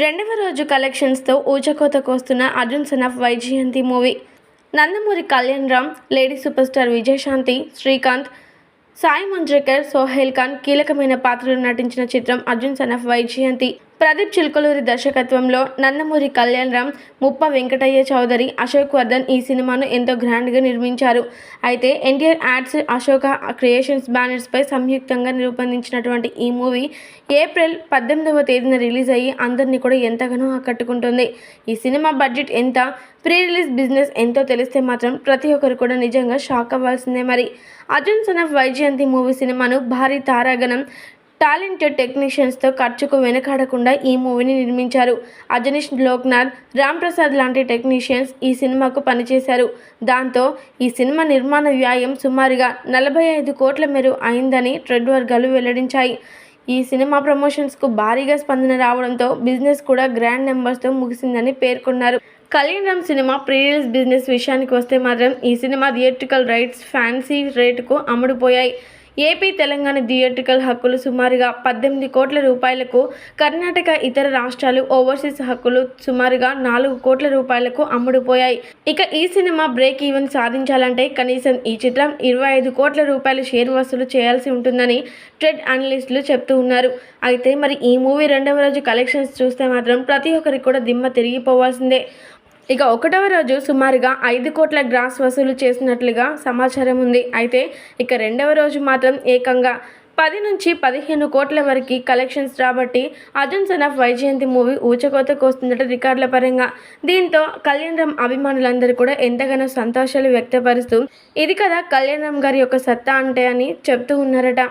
రెండవ రోజు కలెక్షన్స్తో ఊచకోత కోస్తున్న Arjun son of Vyjayanthi movie. Nandamuri Kalyan Ram lady super star Vijayashanti Srikanth Sai Manjrekar Sohail Khan కీలకమైన పాత్రలు నటించిన చిత్రం అర్జున్ సన్ ఆఫ్ వైజయంతి. ప్రదీప్ చిల్కలూరి దర్శకత్వంలో నందమూరి కళ్యాణ్ రామ్ ముప్ప వెంకటయ్య చౌదరి అశోక్ వర్ధన్ ఈ సినిమాను ఎంతో గ్రాండ్గా నిర్మించారు. అయితే ఎన్టీఆర్ యాడ్స్ అశోక క్రియేషన్స్ బ్యానర్స్పై సంయుక్తంగా రూపొందించినటువంటి ఈ మూవీ ఏప్రిల్ పద్దెనిమిదవ తేదీన రిలీజ్ అయ్యి అందరినీ కూడా ఎంతగానో ఆకట్టుకుంటుంది. ఈ సినిమా బడ్జెట్ ఎంత ప్రీ రిలీజ్ బిజినెస్ ఎంతో తెలిస్తే మాత్రం ప్రతి ఒక్కరు కూడా నిజంగా షాక్ అవ్వాల్సిందే మరి. Arjun son of Vyjayanthi movie సినిమాను భారీ తారాగణం టాలెంటెడ్ టెక్నీషియన్స్తో ఖర్చుకు వెనకాడకుండా ఈ మూవీని నిర్మించారు. అజనీష్ లోక్నాథ్ రామ్ ప్రసాద్ లాంటి టెక్నీషియన్స్ ఈ సినిమాకు పనిచేశారు. దాంతో ఈ సినిమా నిర్మాణ వ్యాయం సుమారుగా నలభై ఐదు కోట్ల మేర అయిందని ట్రెడ్ వర్గాలు వెల్లడించాయి. ఈ సినిమా ప్రమోషన్స్కు భారీగా స్పందన రావడంతో బిజినెస్ కూడా గ్రాండ్ నెంబర్స్తో ముగిసిందని పేర్కొన్నారు. Kalyan Ram cinema pre release business విషయానికి వస్తే మాత్రం ఈ సినిమా థియేట్రికల్ రైట్స్ ఫ్యాన్సీ రేటుకు అమ్ముడుపోయాయి. ఏపీ తెలంగాణ థియేట్రికల్ హక్కులు సుమారుగా పద్దెనిమిది కోట్ల రూపాయలకు కర్ణాటక ఇతర రాష్ట్రాలు ఓవర్సీస్ హక్కులు సుమారుగా నాలుగు కోట్ల రూపాయలకు అమ్ముడుపోయాయి. ఇక ఈ సినిమా బ్రేక్ ఈవెన్ సాధించాలంటే కనీసం ఈ చిత్రం ఇరవై ఐదు కోట్ల రూపాయల షేర్ వసూలు చేయాల్సి ఉంటుందని ట్రెడ్ అనలిస్టులు చెప్తూ ఉన్నారు. అయితే మరి ఈ మూవీ రెండవ రోజు కలెక్షన్స్ చూస్తే మాత్రం ప్రతి ఒక్కరికి కూడా దిమ్మ తిరిగిపోవాల్సిందే. ఇక ఒకటవ రోజు సుమారుగా ఐదు కోట్ల గ్రాస్ వసూలు చేసినట్లుగా సమాచారం ఉంది. అయితే ఇక రెండవ రోజు మాత్రం ఏకంగా పది నుంచి పదిహేను కోట్ల వరకు కలెక్షన్స్ రాబట్టి Arjun son of Vyjayanthi movie ఊచకోతకు వస్తుందట రికార్డుల పరంగా. దీంతో కళ్యాణ్ రామ్ అభిమానులందరూ కూడా ఎంతగానో సంతోషాలు వ్యక్తపరుస్తూ ఇది కదా కళ్యాణ్ రామ్ గారి యొక్క సత్తా అంటే అని చెప్తూ ఉన్నారట.